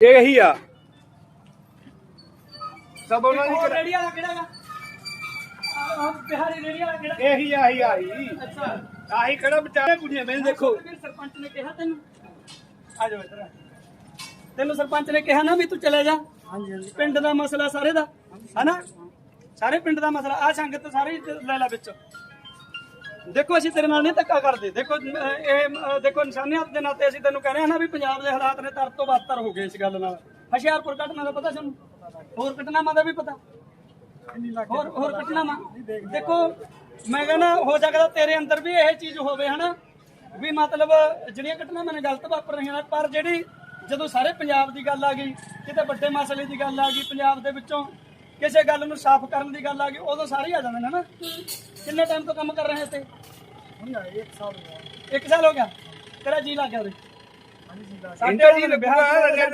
ਇਹੀ ਆ। ਸਭ ਉਹਨਾਂ ਦੀ ਕਿਹੜਾ- ਰੇੜੀ ਵਾਲਾ ਕਿਹੜਾ ਗਾ? ਆਹ ਬਿਹਾਰੀ ਰੇੜੀ ਵਾਲਾ ਕਿਹੜਾ? ਇਹੀ ਆਹੀ ਆਹੀ ਅੱਛਾ। ਆਹੀ ਕਿਹੜਾ ਵਿਚਾਰੇ ਕੁੜੀਆਂ ਮੈਨੂੰ ਦੇਖੋ। ਫਿਰ ਸਰਪੰਚ ਨੇ ਕਿਹਾ ਤੈਨੂੰ। ਆ ਜਾ ਇੱਧਰ ਆ। ਤੈਨੂੰ ਸਰਪੰਚ ਨੇ ਕਿਹਾ ਨਾ ਵੀ ਤੂੰ ਚਲੇ ਜਾ। ਹਾਂਜੀ ਹਾਂਜੀ। ਪਿੰਡ ਦਾ ਮਸਲਾ ਸਾਰੇ ਦਾ ਹਨਾ? ਸਾਰੇ ਪਿੰਡ ਦਾ ਮਸਲਾ ਆ ਸੰਗਤ ਸਾਰੀ ਲੈ ਲੈ ਵਿੱਚ। ਦੇਖੋ, ਅਸੀਂ ਤੇਰੇ ਨਾਲ ਨਹੀਂ ਧੱਕਾ ਕਰਦੇ। ਦੇਖੋ ਇਹ ਦੇਖੋ ਇਨਸਾਨੀਅਤ ਦੇ ਨਾਤੇ ਅਸੀਂ ਤੈਨੂੰ ਕਹਿੰਦੇ ਆ ਨਾ ਵੀ ਪੰਜਾਬ ਦੇ ਹਾਲਾਤ ਨੇ ਤਰ ਤੋਂ ਬਦਤਰ ਹੋ ਗਏ ਇਸ ਗੱਲ ਨਾਲ। ਹਸ਼ਿਆਰਪੁਰ ਘਟਨਾ ਦਾ ਪਤਾ ਸਾਨੂੰ? ਹੋਰ ਘਟਨਾਵਾਂ ਦਾ ਵੀ ਪਤਾ? ਹੋਰ ਹੋਰ ਘਟਨਾਵਾਂ ਦੇਖੋ, ਮੈਂ ਕਹਿੰਦਾ, ਹੋ ਸਕਦਾ ਤੇਰੇ ਅੰਦਰ ਵੀ ਇਹ ਚੀਜ਼ ਹੋਵੇ, ਹਨਾ? ਵੀ ਮਤਲਬ ਜਿਹੜੀਆਂ ਘਟਨਾਵਾਂ ਨੇ ਗਲਤ ਵਾਪਰ ਰਹੀਆਂ ਨੇ, ਪਰ ਜਿਹੜੀ ਜਦੋਂ ਸਾਰੇ ਪੰਜਾਬ ਦੀ ਗੱਲ ਆ ਗਈ, ਕਿਤੇ ਵੱਡੇ ਮਸਲੇ ਦੀ ਗੱਲ ਆ ਗਈ, ਪੰਜਾਬ ਦੇ ਵਿੱਚੋਂ ਕਿਸੇ ਗੱਲ ਨੂੰ ਸਾਫ਼ ਕਰਨ ਦੀ ਗੱਲ ਆ ਗਈ ਉਦੋਂ ਸਾਰੇ ਆ ਜਾਂਦੇ ਨੇ ਨਾ। ਕਿੰਨੇ ਟਾਈਮ ਤੋਂ ਕੰਮ ਕਰ ਰਹੇ ਤੇ ਇੱਕ ਸਾਲ ਹੋ ਗਿਆ। ਇੱਕ ਸਾਲ ਹੋ ਗਿਆ? ਤੇਰਾ ਜੀ ਲੱਗ ਗਿਆ ਉਹਦੇ ਸਾਡੇ ਜੀ ਲੱਗੂਗਾ